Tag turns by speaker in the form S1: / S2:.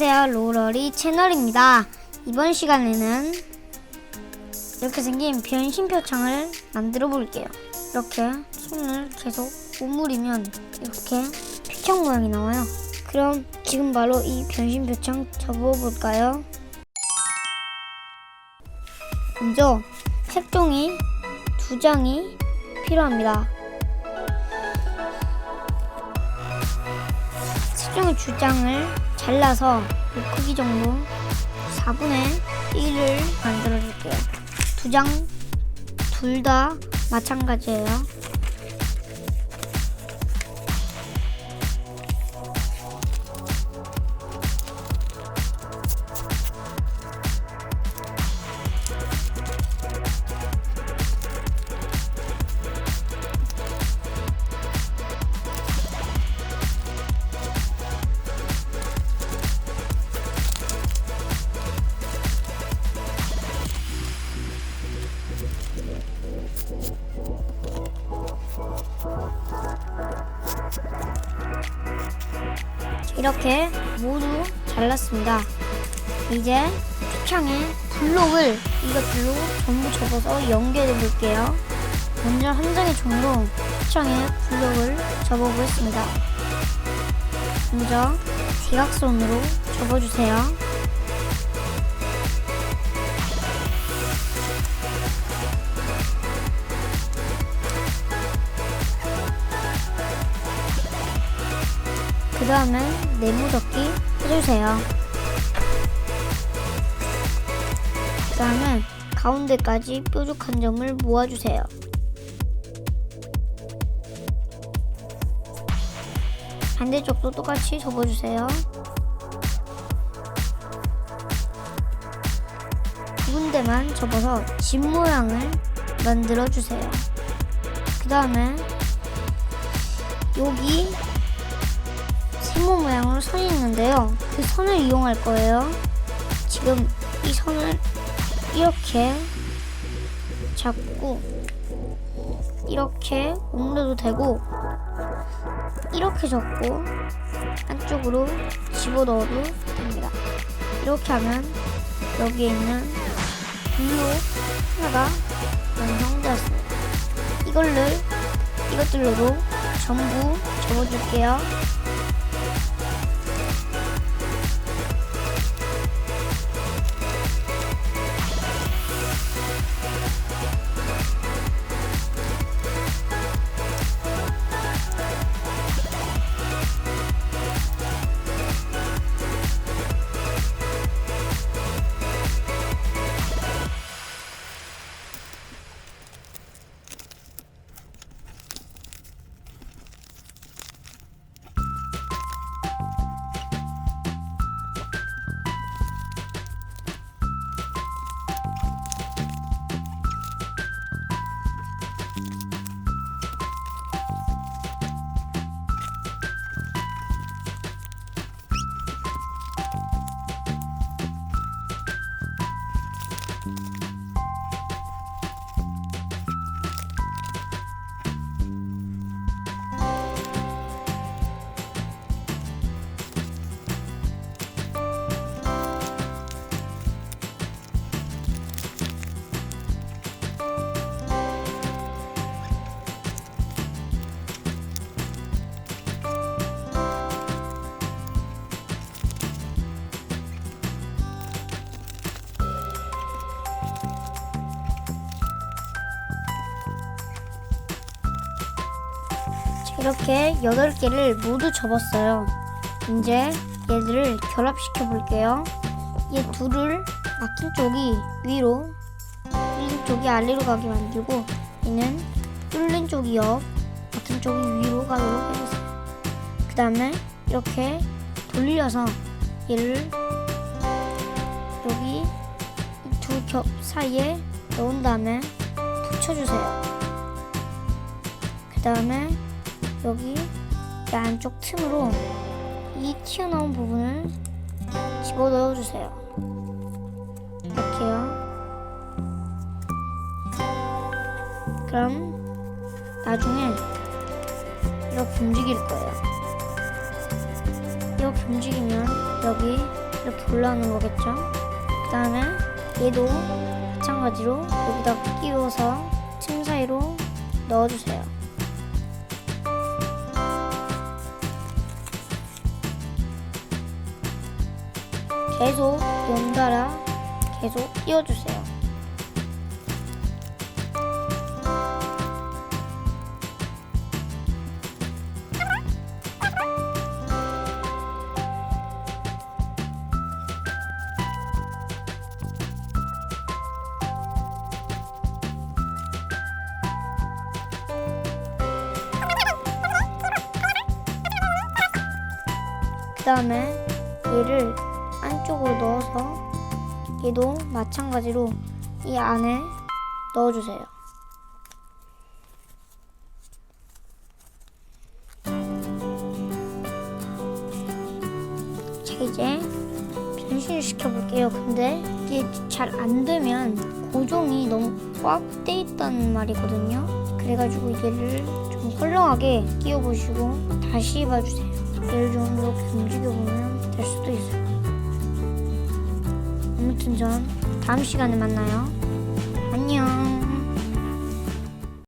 S1: 안녕하세요 로러리 채널입니다. 이번 시간에는 이렇게 생긴 변신 표창을 만들어 볼게요. 이렇게 손을 계속 오므리면 이렇게 표창 모양이 나와요. 그럼 지금 바로 이 변신 표창 접어 볼까요? 먼저 색종이 두 장이 필요합니다. 색종이 두 장을 잘라서 이 크기 정도 4분의 1을 만들어 줄게요. 두 장 둘 다 마찬가지예요. 이렇게 모두 잘랐습니다. 이제 표창에 블록을 이것들로 전부 접어서 연결해 볼게요. 먼저 한 장의 종로 표창에 블록을 접어 보겠습니다. 먼저 대각선으로 접어주세요. 그 다음에 네모접기 해주세요. 그 다음에 가운데까지 뾰족한 점을 모아주세요. 반대쪽도 똑같이 접어주세요. 두 군데만 접어서 집 모양을 만들어주세요. 그 다음에 여기 세모 모양으로 선이 있는데요. 그 선을 이용할 거예요. 지금 이 선을 이렇게 잡고 이렇게 오므려도 되고 이렇게 접고 안쪽으로 집어넣어도 됩니다. 이렇게 하면 여기에 있는 블록 하나가 완성되었습니다. 이걸를 이것들로도 전부 접어줄게요. 이렇게 8개를 모두 접었어요. 이제 얘들을 결합시켜 볼게요. 얘 둘을 막힌 쪽이 위로, 뚫린 쪽이 아래로 가게 만들고 얘는 뚫린 쪽이 옆, 막힌 쪽이 위로 가도록 해주세요. 그 다음에 이렇게 돌려서 얘를 여기 두 겹 사이에 넣은 다음에 붙여주세요. 그 다음에 여기 이 안쪽 틈으로 이 튀어나온 부분을 집어 넣어주세요. 이렇게요. 그럼 나중에 이렇게 움직일 거예요. 이렇게 움직이면 여기 이렇게 올라오는 거겠죠. 그 다음에 얘도 마찬가지로 여기다 끼워서 틈 사이로 넣어주세요. 계속 연달아 계속 끼워주세요. 그 다음에 얘를 안쪽으로 넣어서 얘도 마찬가지로 이 안에 넣어주세요. 자 이제 변신을 시켜볼게요. 근데 이게 잘 안 되면 고정이 너무 꽉 돼 있다는 말이거든요. 그래가지고 얘를 좀 헐렁하게 끼워보시고 다시 봐주세요. 얘를 좀 이렇게 움직여보면 될 수도 있어요. 아무튼 전 다음 시간에 만나요. 안녕.